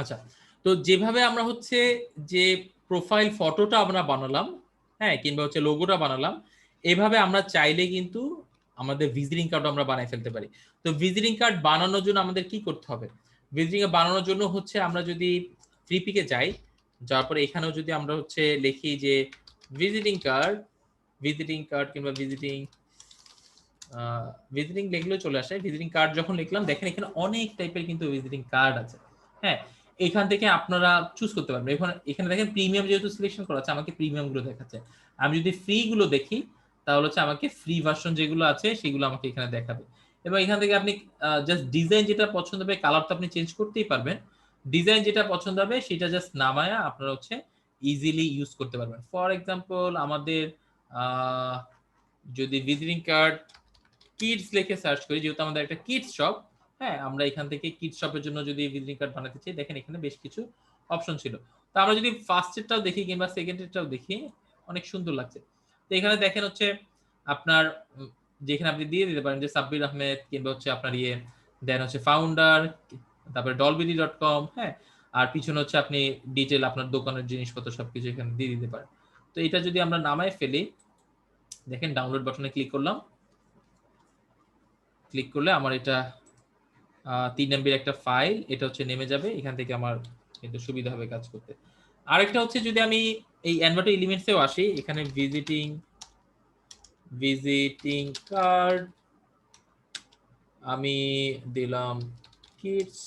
আচ্ছা তো যেভাবে আমরা হচ্ছে যে প্রোফাইল ফটোটা আমরা বানালাম হ্যাঁ কিংবা হচ্ছে লোগোটা বানালাম, এভাবে আমরা চাইলে কিন্তু আমাদের ভিজিটিং কার্ড আমরা বানাই ফেলতে পারি। তো ভিজিটিং কার্ড বানানোর জন্য আমাদের কি করতে হবে? ভিজিটিং কার্ড বানানোর জন্য হচ্ছে আমরা যদি ফ্রিপিকে যাই, যাওয়ার পরে এখানেও যদি আমরা হচ্ছে লিখি যে ভিজিটিং কার্ড ভিজিটিং কার্ড কিংবা ভিজিটিং ভিজিটিং লিখলেও চলে আসে। ভিজিটিং কার্ড যখন লিখলাম, দেখেন এখানে অনেক টাইপের কিন্তু ভিজিটিং কার্ড আছে। হ্যাঁ এখান থেকে আপনারা চুজ করতে পারবেন। এখানে এখানে দেখেন প্রিমিয়াম যেহেতু সিলেকশন করা আছে, আমাকে প্রিমিয়ামগুলো দেখাচ্ছে। আমি যদি ফ্রি গুলো দেখি, তাহলে হচ্ছে আমাকে ফ্রি ভার্সন যেগুলো আছে, সেগুলো আমাকে এখানে দেখাবে। এবং এখান থেকে আপনি জাস্ট ডিজাইন যেটা পছন্দ হবে কালার তো আপনি চেঞ্জ করতেই পারবেন। ডিজাইন যেটা পছন্দ হবে, সেটা জাস্ট নামায়া আপনারা হচ্ছে ইজিলি ইউজ করতে পারবেন। ফর এক্সাম্পল আমাদের যদি ভিজিটিং কার্ড কিডস লিখে সার্চ করি, যেহেতু আমাদের একটা কিডস শপ হ্যাঁ আমরা এখান থেকে কিট শপের জন্য যদি ভিজিটিং কার্ড বানাতে চাই, দেখেন এখানে বেশ কিছু অপশন ছিল। তো আমরা যদি ফার্স্ট ফার্স্টেরটাও দেখি কিংবা সেকেন্ড সেকেন্ডেরটাও দেখি, অনেক সুন্দর লাগছে। তো এখানে দেখেন হচ্ছে আপনার যেখানে আপনি দিয়ে দিতে পারেন যে সাব্বির আহমেদ কিংবা হচ্ছে আপনার ইয়ে দেন হচ্ছে ফাউন্ডার তারপরে ডলবিডি ডট কম হ্যাঁ আর পিছনে হচ্ছে আপনি ডিটেল আপনার দোকানের জিনিসপত্র সবকিছু এখানে দিয়ে দিতে পারেন। তো এটা যদি আমরা নামায় ফেলি, দেখেন ডাউনলোড বাটনে ক্লিক করলাম। ক্লিক করলে আমার এটা তিন এমবির একটা ফাইল এটা হচ্ছে নেমে যাবে, এখান থেকে আমার কিন্তু সুবিধা হবে কাজ করতে। আরেকটা হচ্ছে যদি আমি এই অ্যানভার্টো এলিমেন্টসেও আসি, এখানে ভিজিটিং ভিজিটিং কার্ড আমি দিলাম কিডস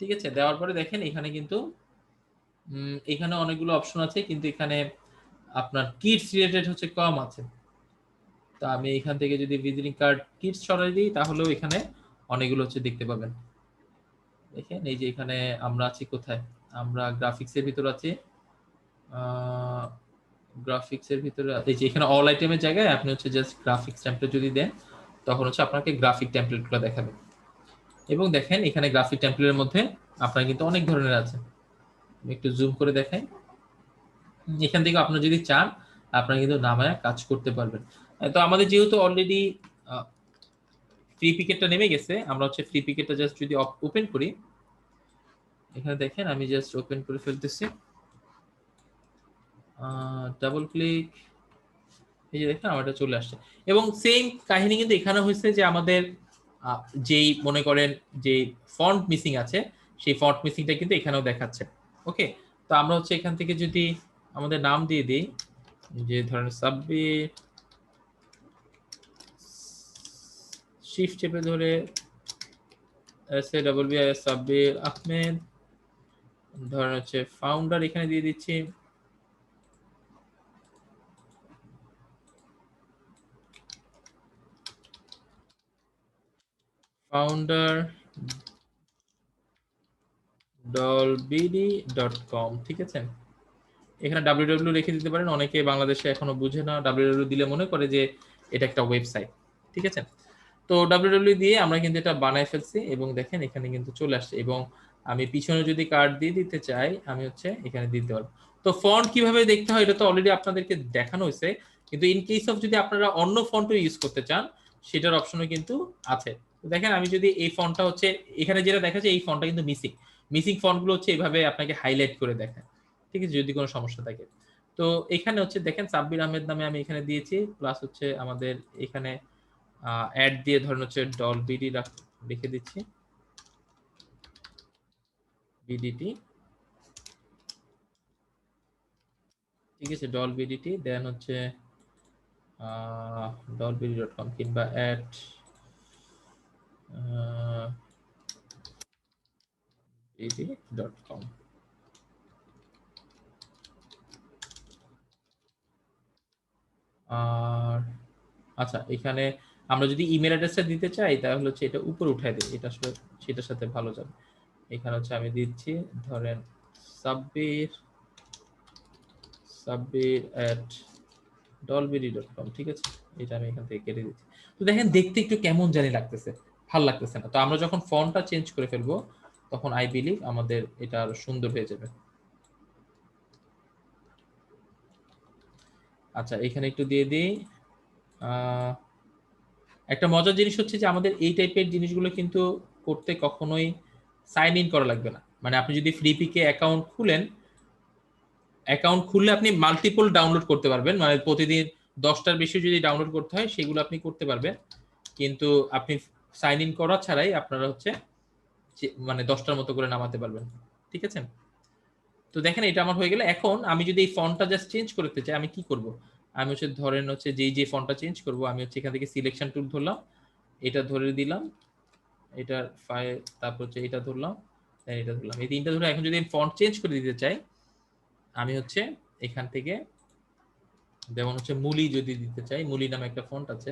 ঠিক আছে, দেওয়ার পরে দেখেন এখানে কিন্তু এখানে অনেকগুলো অপশন আছে, কিন্তু এখানে আপনার কিডস রিলেটেড হচ্ছে কম আছে। তা আমি এখান থেকে যদি ভিজিটিং কার্ড কিডস সরাই দিই, তাহলেও এখানে অনেকগুলো হচ্ছে দেখতে পাবেন। দেখেন, এই যে এখানে আমরা আছি কোথায়? আমরা গ্রাফিক্সের ভিতর আছি। গ্রাফিক্সের ভিতরে এই যে এখানে অল আইটেমের জায়গায় আপনি হচ্ছে জাস্ট গ্রাফিক্স টেমপ্লেট যদি দেন, তখন হচ্ছে আপনাকে গ্রাফিক টেমপ্লেটগুলো দেখাবে। এবং দেখেন, এখানে গ্রাফিক টেমপ্লেটের মধ্যে আপনার কিন্তু অনেক ধরনের আছে। একটু জুম করে দেখাই। এখান থেকে আপনার যদি চান, আপনারা কিন্তু নামায় কাজ করতে পারবেন। তো আমাদের যেহেতু অলরেডি ফ্রি পিকেটটা নেমে গেছে, আমরা হচ্ছে ফ্রি পিকেটটা জাস্ট যদি ওপেন করি, এখানে দেখেন আমি জাস্ট ওপেন করে ফেলতেছি। ডাবল ক্লিক এই যে দেখেন আমারটা চলে আসছে। এবং সেম কাহিনী কিন্তু এখানে হয়েছে যে আমাদের যেই মনে করেন যে ফন্ট মিসিং আছে, সেই ফন্ট মিসিংটা কিন্তু এখানেও দেখাচ্ছে। ওকে তো আমরা হচ্ছে এখান থেকে যদি আমাদের নাম দিয়ে দিই, যে ধরেন সাব্বির শিফট চেপে ধরে S A double B I S Sabbir Ahmed ধরেন হচ্ছে ফাউন্ডার এখানে দিয়ে দিচ্ছি। ফাউন্ডার ডলবিডি ডট কম ঠিক আছে? এখানে ডাব্লিউ রেখে দিতে পারেন, অনেকে বাংলাদেশে এখনও বুঝে না ডাব্লিউ দিলে মনে করে যে এটা একটা ওয়েবসাইট ঠিক আছে? তো ডাব্লিউ ডাব্লিউ দিয়ে আমরা কিন্তু এটা বানাই ফেলছি এবং দেখেন এখানে কিন্তু চলে আসছে এবং আমি পিছনে যদি কার্ড দিয়ে দিতে চাই, আমি হচ্ছে এখানে দিতে পারব। তো ফন্ট কীভাবে দেখতে হয় এটা তো অলরেডি আপনাদেরকে দেখানো হয়েছে, কিন্তু ইন কেস অফ যদি আপনারা অন্য ফন্টও ইউজ করতে চান, সেটার অপশনও কিন্তু আছে। দেখেন আমি যদি এই ফন্টটা হচ্ছে, এখানে যেটা দেখা যায় এই ফন্টটা কিন্তু মিসিং মিসিং ফন্টগুলো হচ্ছে এইভাবে আপনাকে হাইলাইট করে দেখায়। ঠিক আছে? যদি কোনো সমস্যা থাকে। তো এখানে হচ্ছে দেখেন সাব্বির আহমেদ নামে আমি এখানে দিয়েছি প্লাস হচ্ছে আমাদের এখানে অ্যাড দিয়ে ধরেন হচ্ছে ডল বিডি লিখে দিচ্ছি। বিডিটি ঠিক আছে ডল বিডিটি দেন হচ্ছে ডল বিডি ডট কম কিংবা অ্যাড বিডি ডট কম আর আচ্ছা এখানে আমরা যদি ইমেল অ্যাড্রেসটা দিতে চাই, তাহলে হচ্ছে এটা উপরে উঠাই দিই এটা আসলে সেটার সাথে ভালো যাবে। এখানে হচ্ছে আমি দিচ্ছি, ধরেন সাব্বির সাব্বির অ্যাট ডলবিডি ডট কম ঠিক আছে? এটা আমি এখান থেকে কেটে দিচ্ছি। তো দেখেন, দেখতে একটু কেমন জানি লাগতেছে, ভালো লাগতেছে না। তো আমরা যখন ফন্টটা চেঞ্জ করে ফেলব, তখন আই বিলিভ আমাদের এটা আরও সুন্দর হয়ে যাবে। আচ্ছা এখানে একটু দিয়ে দিই। একটা মজার জিনিস হচ্ছে যে আমাদের এই টাইপের জিনিসগুলো কিন্তু করতে কখনোই সাইন ইন করা লাগবে না। মানে আপনি যদি ফ্রি পিকে অ্যাকাউন্ট খুলেন অ্যাকাউন্ট খুললে আপনি মাল্টিপল ডাউনলোড করতে পারবেন। মানে প্রতিদিন দশটার বেশি যদি ডাউনলোড করতে হয়, সেগুলো আপনি করতে পারবেন। কিন্তু আপনি সাইন ইন করা ছাড়াই আপনারা হচ্ছে মানে দশটার মতো করে নামাতে পারবেন। ঠিক আছে? তো দেখেন এটা আমার হয়ে গেলে। এখন আমি যদি এই ফন্টটা জাস্ট চেঞ্জ করতে চাই, আমি কি করব? আমি হচ্ছে ধরেন হচ্ছে যেই যে ফন্টটা চেঞ্জ করব, আমি হচ্ছে এখান থেকে সিলেকশন টুল ধরলাম, এটা ধরে দিলাম এটা ফাইল তারপর হচ্ছে এটা ধরলাম এটা ধরলাম। এই তিনটা ধরে এখন যদি আমি ফন্ট চেঞ্জ করে দিতে চাই, আমি হচ্ছে এখান থেকে যেমন হচ্ছে মুলি যদি দিতে চাই, মুলি নামে একটা ফন্ট আছে,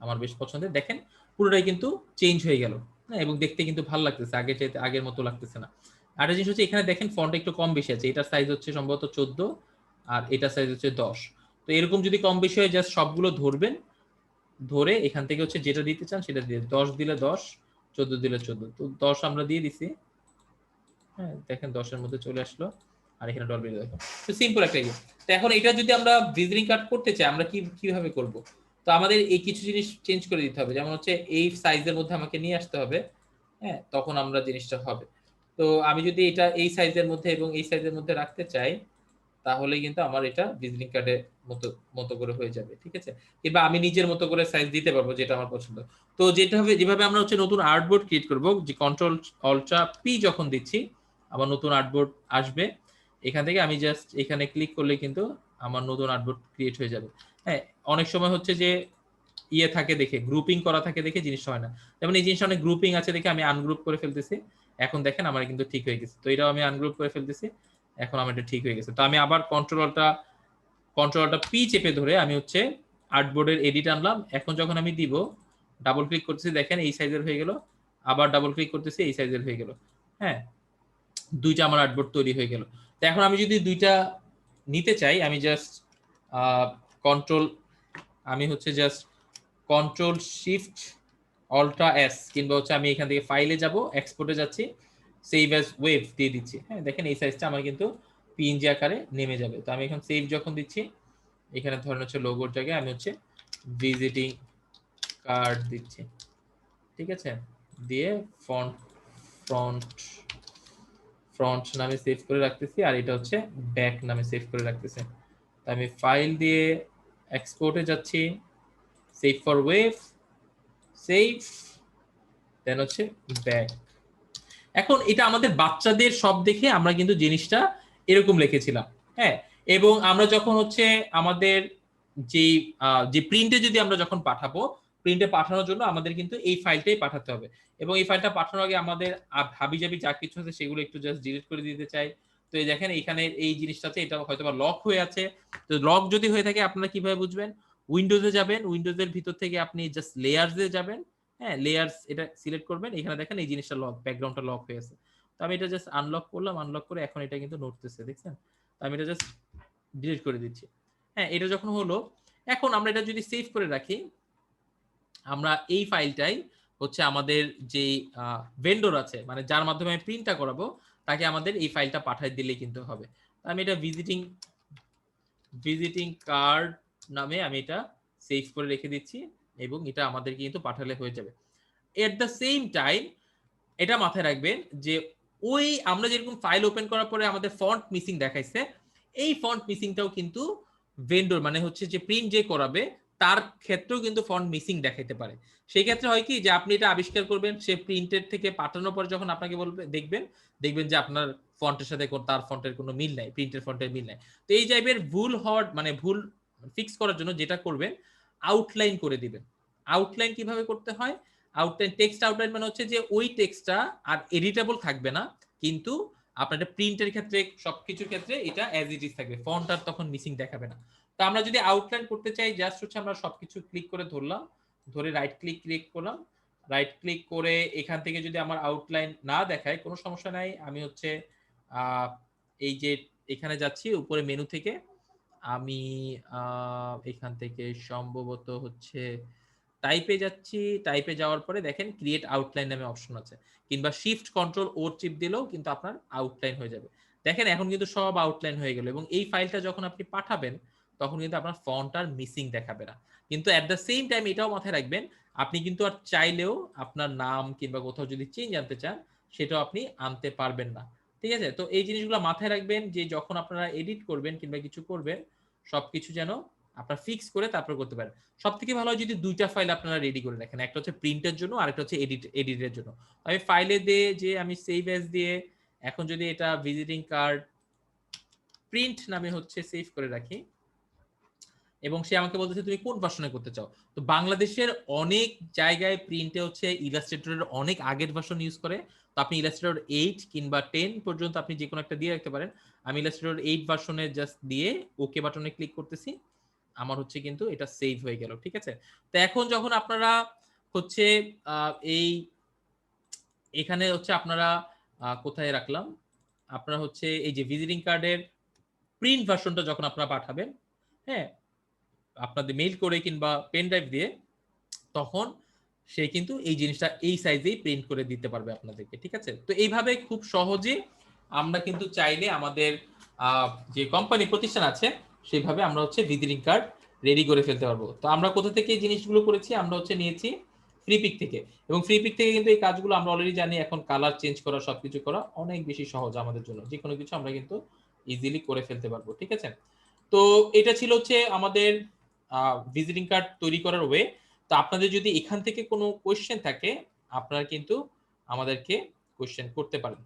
আমার বেশ পছন্দের। দেখেন, পুরোটাই কিন্তু চেঞ্জ হয়ে গেল হ্যাঁ? এবং দেখতে কিন্তু ভালো লাগতেছে আগে চাইতে, আগের মতো লাগতেছে না। আরেকটা জিনিস হচ্ছে, এখানে দেখেন ফন্ট একটু কম বেশি আছে, এটার সাইজ হচ্ছে সম্ভবত চোদ্দ, আর এটার সাইজ হচ্ছে দশ। তো এরকম যদি কম বেশি হয় জাস্ট সবগুলো ধরবেন, ধরে এখান থেকে হচ্ছে যেটা দিতে চান সেটা দিয়ে দশ দিলে দশ, চোদ্দ দিলে চোদ্দ। তো দশ আমরা দিয়ে দিছি। হ্যাঁ দেখেন দশের মধ্যে চলে আসলো। আর এখানে ডলবি দেখো। তো সিম্পল একটা ইয়ে তো এখন এটা যদি আমরা ভিজিটিং কার্ড করতে চাই, আমরা কি, কীভাবে করব? তো আমাদের এই কিছু জিনিস চেঞ্জ করে দিতে হবে। যেমন হচ্ছে এই সাইজের মধ্যে আমাকে নিয়ে আসতে হবে। হ্যাঁ তখন আমরা জিনিসটা হবে। তো আমি যদি এটা এই সাইজের মধ্যে এবং এই সাইজের মধ্যে রাখতে চাই তাহলে কিন্তু আমার এটা ভিজিটিং কার্ডের মতো মতো করে হয়ে যাবে, ঠিক আছে? কিংবা আমি নিজের মতো করে সাইজ দিতে পারব যেটা আমার পছন্দ। তো যেটা হবে যেভাবে আমরা হচ্ছে নতুন আর্টবোর্ড ক্রিয়েট করব, যে কন্ট্রোল অল্ট্রা পি যখন দিচ্ছি, আমার নতুন আর্টবোর্ড আসবে, এখান থেকে আমি জাস্ট এখানে ক্লিক করলে কিন্তু আমার নতুন আর্টবোর্ড ক্রিয়েট হয়ে যাবে। হ্যাঁ অনেক সময় হচ্ছে যে ইয়ে থাকে দেখে গ্রুপিং করা থাকে দেখে জিনিসটা হয় না। যেমন এই জিনিসটা অনেক গ্রুপিং আছে দেখে আমি আনগ্রুপ করে ফেলতেছি, এখন দেখেন আমার কিন্তু ঠিক হয়ে গেছে। তো এটাও আমি আনগ্রুপ করে ফেলতেছি। এখন আমার এটা ঠিক হয়ে গেছে। তো আমি আবার কন্ট্রোলটা কন্ট্রোলটা পি চেপে ধরে আমি হচ্ছে আর্টবোর্ডের এডিট আনলাম। এখন যখন আমি দিব ডাবল ক্লিক করতেছি, দেখেন এই সাইজের হয়ে গেল। আবার ডাবল ক্লিক করতেছি, এই সাইজের হয়ে গেল। হ্যাঁ? দুইটা আমার আর্টবোর্ড তৈরি হয়ে গেল। তো এখন আমি যদি দুইটা নিতে চাই, আমি জাস্ট কন্ট্রোল আমি হচ্ছে জাস্ট কন্ট্রোল শিফট অল্ট্রা এস কিংবা হচ্ছে আমি এখান থেকে ফাইলে যাব এক্সপোর্টে যাচ্ছি। সেভ অ্যাজ ওয়েভ দিয়ে দিচ্ছি। হ্যাঁ দেখেন এই সাইজটা আমার কিন্তু পিএনজি আকারে নেমে যাবে। তো আমি এখন সেভ যখন দিচ্ছি, এখানে ধরেন হচ্ছে লোগোর জায়গায় আমি হচ্ছে ভিজিটিং কার্ড দিচ্ছি। ঠিক আছে? দিয়ে ফন্ট ফ্রন্ট ফ্রন্ট নামে সেভ করে রাখতেছি আর এটা হচ্ছে ব্যাক নামে সেভ করে রাখতেছি। তো আমি ফাইল দিয়ে এক্সপোর্টে যাচ্ছি save for web save then হচ্ছে ব্যাক এখন এটা আমাদের বাচ্চাদের সব দেখে আমরা কিন্তু জিনিসটা এরকম লিখেছিলাম হ্যাঁ? এবং আমরা যখন হচ্ছে আমাদের যে যে প্রিন্টে যদি আমরা যখন পাঠাবো প্রিন্টে পাঠানোর জন্য আমাদের কিন্তু এই ফাইলটাই পাঠাতে হবে। এবং এই ফাইলটা পাঠানোর আগে আমাদের হাবি জাবি যা কিছু আছে সেগুলো একটু জাস্ট ডিলিট করে দিতে চাই। তো এই দেখেন এখানে এই জিনিসটাতে এটা হয়তো বা লক হয়ে আছে। তো লক যদি হয়ে থাকে আপনারা কীভাবে বুঝবেন? উইন্ডোজে যাবেন উইন্ডোজের ভিতর থেকে আপনি জাস্ট লেয়ার্সে যাবেন। হ্যাঁ লেয়ার্স এটা সিলেক্ট করবেন, এখানে দেখেন এই জিনিসটা লক ব্যাকগ্রাউন্ডটা লক হয়ে আছে তো আমি এটা জাস্ট আনলক করলাম আনলক করে এখন এটা কিন্তু নড়তেছে, দেখছেন? তো আমি এটা জাস্ট ডিলিট করে দিচ্ছি। হ্যাঁ এটা যখন হলো, এখন আমরা এটা যদি সেভ করে রাখি, আমরা এই ফাইলটাই হচ্ছে আমাদের যে ভেন্ডর আছে মানে যার মাধ্যমে আমি প্রিন্টটা করাবো, তাকে আমাদের এই ফাইলটা পাঠিয়ে দিলেই কিন্তু হবে। আমি এটা ভিজিটিং ভিজিটিং কার্ড নামে আমি এটা সেভ করে রেখে দিচ্ছি। এবং এটা আমাদের কিন্তু পাঠালে হয়ে যাবে। এট দ্য সেম টাইম এটা মাথায় রাখবেন যে ওই আমরা যেরকম ফাইল ওপেন করার পরে আমাদের ফন্ট মিসিং দেখাইছে, এই ফন্ট মিসিংটাও কিন্তু ভেন্ডর মানে হচ্ছে যে প্রিন্ট যে করাবে, তার ক্ষেত্রেও কিন্তু ফন্ট মিসিং দেখাইতে পারে। সেই ক্ষেত্রে হয় কি যে আপনি এটা আবিষ্কার করবেন, সে প্রিন্টের থেকে পাঠানোর পর যখন আপনাকে বলবে, দেখবেন দেখবেন যে আপনার ফন্টের সাথে তার ফন্টের কোনো মিল নাই প্রিন্টের ফন্টের মিল নাই। তো এই টাইপের ভুল হওয়ার মানে ভুল ফিক্স করার জন্য যেটা করবেন আউটলাইন করে দিবেন। আউটলাইন কীভাবে করতে হয়? আউটলাইন টেক্সট আউটলাইন মানে হচ্ছে যে ওই টেক্সটটা আর এডিটেবল থাকবে না, কিন্তু আপনার প্রিন্টের ক্ষেত্রে, সবকিছুর ক্ষেত্রে এটা অ্যাজ ইট ইজ থাকবে। ফন্ট আর তখন মিসিং দেখাবে না। তো আমরা যদি আউটলাইন করতে চাই জাস্ট হচ্ছে আমরা সবকিছু ক্লিক করে ধরলাম, ধরে রাইট ক্লিক ক্লিক করলাম। রাইট ক্লিক করে এখান থেকে যদি আমার আউটলাইন না দেখায়, কোনো সমস্যা নাই। আমি হচ্ছে এই যে এখানে যাচ্ছি, উপরে মেনু থেকে আমি এখান থেকে সম্ভবত হচ্ছে টাইপে যাচ্ছি। টাইপে যাওয়ার পরে দেখেন ক্রিয়েট আউটলাইন নামে অপশন আছে। কিংবা শিফট কন্ট্রোল ও চিপ দিলেও কিন্তু আপনার আউটলাইন হয়ে যাবে। দেখেন এখন কিন্তু সব আউটলাইন হয়ে গেল এবং এই ফাইলটা যখন আপনি পাঠাবেন, তখন কিন্তু আপনার ফন্ট আর মিসিং দেখাবে না। কিন্তু অ্যাট দ্য সেম টাইম এটাও মাথায় রাখবেন, আপনি কিন্তু আর চাইলেও আপনার নাম কিংবা কোথাও যদি চেঞ্জ আনতে চান, সেটাও আপনি আনতে পারবেন না। ঠিক আছে? তো এই জিনিসগুলো মাথায় রাখবেন যে যখন আপনারা এডিট করবেন কিংবা কিছু করবেন, সবকিছু যেন আপনারা ফিক্স করে তারপর করতে পারেন। সব থেকে ভালো যদি দুইটা ফাইল আপনারা রেডি করে রাখেন। একটা হচ্ছে প্রিন্টের জন্য আর একটা হচ্ছে এডিট এডিটের জন্য। আমি ফাইলে দিয়ে যে আমি সেভ অ্যাজ দিয়ে এখন যদি এটা ভিজিটিং কার্ড প্রিন্ট নামে হচ্ছে সেভ করে রাখি এবং সে আমাকে বলতেছে, তুমি কোন ভার্সনে করতে চাও? তো বাংলাদেশের অনেক জায়গায় প্রিন্টে হচ্ছে ইলাস্ট্রেটরের অনেক আগের ভার্সন ইউজ করে। তো আপনি ইলাস্ট্রেটর এইট কিংবা টেন পর্যন্ত আপনি যে কোনো একটা দিয়ে রাখতে পারেন। আমি ইলাস্ট্রেটর এইট ভার্সনে জাস্ট দিয়ে ওকে বাটনে ক্লিক করতেছি। আমার হচ্ছে কিন্তু এটা সেভ হয়ে গেল, ঠিক আছে? তো এখন যখন আপনারা হচ্ছে এই, এখানে হচ্ছে আপনারা কোথায় রাখলাম? আপনারা হচ্ছে এই যে ভিজিটিং কার্ডের প্রিন্ট ভার্সনটা যখন আপনারা পাঠাবেন হ্যাঁ? আপনাদের মেইল করে কিংবা পেন ড্রাইভ দিয়ে, তখন সে কিন্তু এই জিনিসটা এই সাইজেই প্রিন্ট করে দিতে পারবে আপনাদেরকে, ঠিক আছে? তো এইভাবে খুব সহজে আমরা কিন্তু চাইলে আমাদের যে কোম্পানি প্রতিষ্ঠান আছে, সেইভাবে আমরা হচ্ছে ভিজিটিং কার্ড রেডি করে ফেলতে পারব। তো আমরা কোথা থেকে এই জিনিসগুলো করেছি? আমরা হচ্ছে নিয়েছি ফ্রিপিক থেকে। এবং ফ্রিপিক থেকে কিন্তু এই কাজগুলো আমরা অলরেডি জানি, এখন কালার চেঞ্জ করা, সবকিছু করা অনেক বেশি সহজ আমাদের জন্য। যে কোনো কিছু আমরা কিন্তু ইজিলি করে ফেলতে পারব, ঠিক আছে? তো এটা ছিল হচ্ছে আমাদের ভিজিটিং কার্ড তৈরি করার ওয়ে তো আপনাদের যদি এখান থেকে কোনো কোয়েশ্চেন থাকে, আপনারা কিন্তু আমাদেরকে কোয়েশ্চেন করতে পারেন।